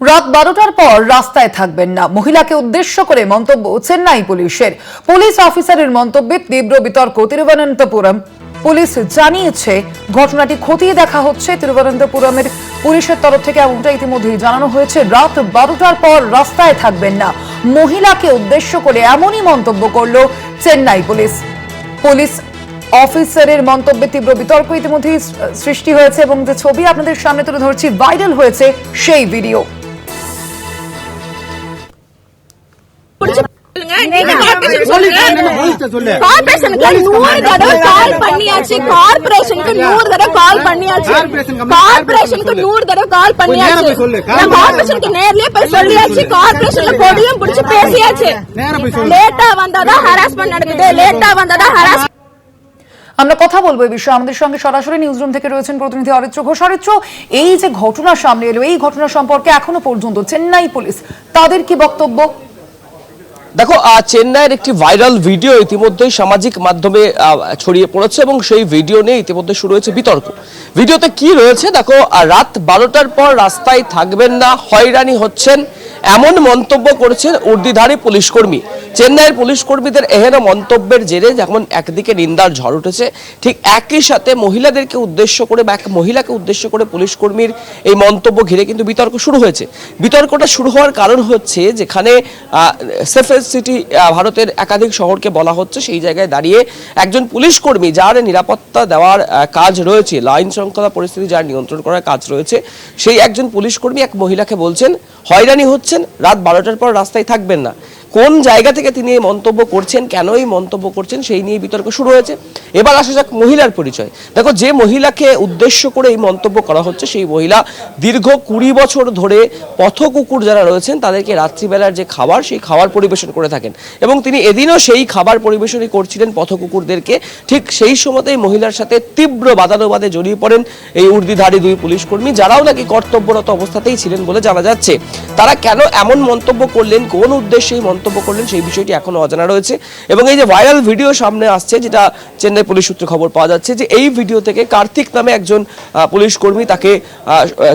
রাত বারোটার পর রাস্তায় থাকবেন না। মহিলাকে উদ্দেশ্য করে মন্তব্য চেন্নাই পুলিশের। পুলিশ অফিসারের মন্তব্যে তীব্র বিতর্ক তিরুবনন্তপুরম। পুলিশ জানিয়েছে, ঘটনাটি খতিয়ে দেখা হচ্ছে তিরুবনন্তপুরমের। পুলিশের তরফ থেকে এমনটা ইতিমধ্যেই জানানো হয়েছে, রাত বারোটার পর রাস্তায় থাকবেন না। মহিলাকে উদ্দেশ্য করে এমনই মন্তব্য করল চেন্নাই পুলিশ। পুলিশ অফিসারের মন্তব্যে তীব্র বিতর্ক ইতিমধ্যেই সৃষ্টি হয়েছে এবং যে ছবি আপনাদের সামনে তুলে ধরছি, ভাইরাল হয়েছে সেই ভিডিও। கார்பரேஷனுக்கு நூறு தடவை கால் பண்ணியாச்சு கார்பரேஷனுக்கு நூறு தடவை கால் பண்ணியாச்சு கார்பரேஷனுக்கு நூறு தடவை கால் பண்ணியாச்சு நான் கார்பரேஷனுக்கு நேர்லயே போய் சொல்லியாச்சு கார்பரேஷன்ல கொடியும் பிடிச்சு பேசியாச்சு லேட்டா வந்தாதான் ஹராஸ்மெண்ட் நடக்குது லேட்டா வந்தாதான் ஹராஸ் আমরা কথা বলবো এই বিষয়ে আমাদের সঙ্গে সরাসরি নিউজরুম থেকে রয়েছেন প্রতিনিধি অরিত্র ঘোষ অরিত্র এই যে ঘটনা সামনে এলো এই ঘটনা সম্পর্কে এখনো পর্যন্ত চেন্নাই পুলিশ তাদের কি বক্তব্য দেখো চেন্নাইয়ের একটি ভাইরাল ভিডিও ইতিমধ্যেই সামাজিক মাধ্যমে ছড়িয়ে পড়েছে এবং সেই ভিডিও নিয়ে ইতিমধ্যে শুরু হয়েছে বিতর্ক। ভিডিওতে কি রয়েছে? দেখো রাত বারোটার পর রাস্তায় থাকবেন না, হয়রানি হচ্ছেন এমন মন্তব্য করেছেন উর্দিধারী পুলিশ কর্মী চেন্নাইয়ের পুলিশ কর্মীদের এহেন মন্তব্যের জেরে যেমন একদিকে নিন্দার ঝড় উঠেছে, ঠিক একই সাথে মহিলাদেরকে উদ্দেশ্য করে বা এক মহিলাকে উদ্দেশ্য করে পুলিশ কর্মীর এই মন্তব্য ঘিরে কিন্তু বিতর্ক শুরু হয়েছে। বিতর্কটা শুরু হওয়ার কারণ হচ্ছে যেখানে সেফেস্ট সিটি ভারতের একাধিক শহরকে বলা হচ্ছে, সেই জায়গায় দাঁড়িয়ে একজন পুলিশ কর্মী যার নিরাপত্তা দেওয়ার কাজ রয়েছে, লাইন শৃঙ্খলা পরিস্থিতি যার নিয়ন্ত্রণ করার কাজ রয়েছে, সেই একজন পুলিশ কর্মী এক মহিলাকে বলছেন হয়রানি হচ্ছেন রাত বারোটার পর রাস্তায় থাকবেন না। কোন জায়গা থেকে তিনি এই মন্তব্য করছেন, কেন এই মন্তব্য করছেন, সেই নিয়ে বিতর্ক শুরু হয়েছে। এবার আসা যাক মহিলার পরিচয়। দেখো, যে মহিলাকে উদ্দেশ্য করে এই মন্তব্য করা হচ্ছে, সেই মহিলা দীর্ঘ কুড়ি বছর ধরে পথ কুকুর যারা রয়েছেন, তাদেরকে রাত্রিবেলার যে খাবার, সেই খাবার পরিবেশন করে থাকেন। এবং তিনি এদিনও সেই খাবার পরিবেশনই করছিলেন পথ কুকুরদেরকে ঠিক সেই সময়তেই মহিলার সাথে তীব্র বাদানুবাদে জড়িয়ে পড়েন এই উর্দিধারী দুই পুলিশ কর্মী যারাও নাকি কর্তব্যরত অবস্থাতেই ছিলেন বলে জানা যাচ্ছে। তারা কেন এমন মন্তব্য করলেন, কোন উদ্দেশ্যে এই মন্তব্য করলেন, সেই বিষয়টি এখনও অজানা রয়েছে। এবং এই যে ভাইরাল ভিডিও সামনে আসছে, যেটা চেন্নাই পুলিশ সূত্রে খবর পাওয়া যাচ্ছে যে এই ভিডিও থেকে কার্তিক নামে একজন পুলিশ কর্মী তাকে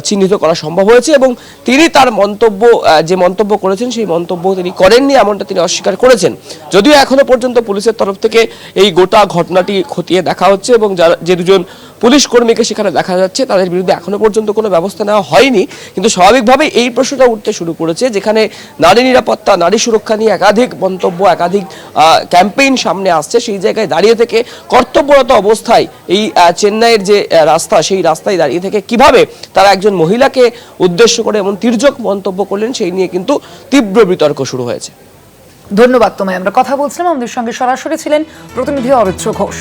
চিহ্নিত করা সম্ভব হয়েছে এবং তিনি তার মন্তব্য যে মন্তব্য করেছেন, সেই মন্তব্য তিনি করেননি, এমনটা তিনি অস্বীকার করেছেন। যদিও এখনও পর্যন্ত পুলিশের তরফ থেকে এই গোটা ঘটনাটি খতিয়ে দেখা হচ্ছে এবং যারা, যে দুজন পুলিশ কর্মীকে সেখানে দেখা যাচ্ছে, তাদের বিরুদ্ধে এখনও পর্যন্ত কোনো ব্যবস্থা নেওয়া হয়নি। কিন্তু স্বাভাবিকভাবে এই প্রশ্নটা উঠতে শুরু করেছে, যেখানে নারী নিরাপত্তা, নারী সুরক্ষা নিয়ে একাধিক মন্তব্য, একাধিক ক্যাম্পেইন সামনে আসছে। সেই জায়গায় দাঁড়িয়ে থেকে কর্তব্যরত অবস্থায় এই চেন্নাইয়ের যে রাস্তা, সেই রাস্তায় দাঁড়িয়ে থেকে কীভাবে তারা একজন মহিলাকে উদ্দেশ্য করে এমন তির্যক মন্তব্য করলেন, সেই নিয়ে কিন্তু তীব্র বিতর্ক শুরু হয়েছে। ধন্যবাদ তোমায়। আমরা কথা বলছিলাম, আমাদের সঙ্গে সরাসরি ছিলেন প্রতিনিধি অরিত্র ঘোষ।